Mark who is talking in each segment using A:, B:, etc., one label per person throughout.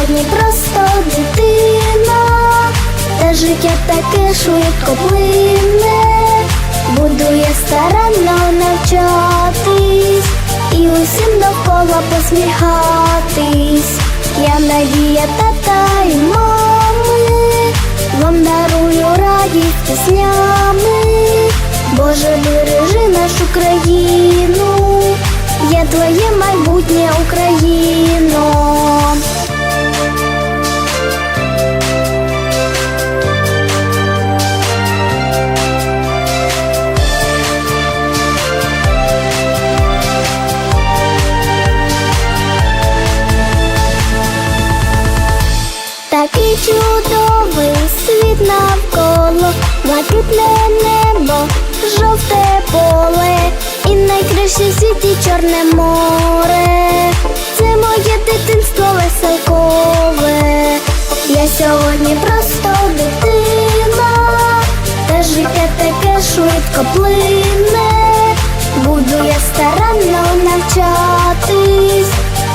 A: сьогодні просто дитина, та життя таке швидко плине, буду я старанно навчатись і усім довкола посміхатись. Я надія тата і мами, вам дарую радість піснями. Боже, бережи нашу країну, я твоє майбутнє Україно. Такий чудовий світ навколо, блакитне небо, жовте поле і найкраще в світі чорне море. Це моє дитинство веселкове. Я сьогодні просто дитина, та життя таке швидко плине. Буду я старанно навчатись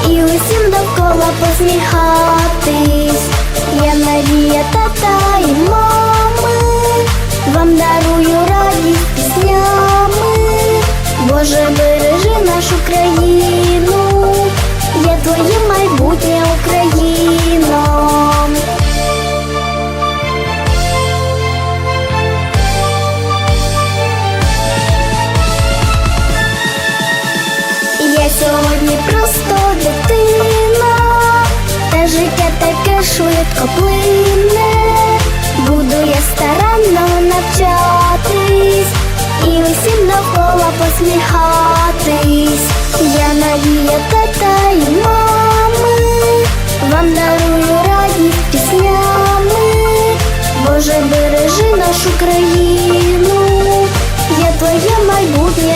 A: і усім довкола посміхатись. Я тата і мами, вам дарую радість піснями. Посміхатись. Я надія тата і мами, вам дарую радість піснями. Боже, бережи нашу країну, я твоє майбутнє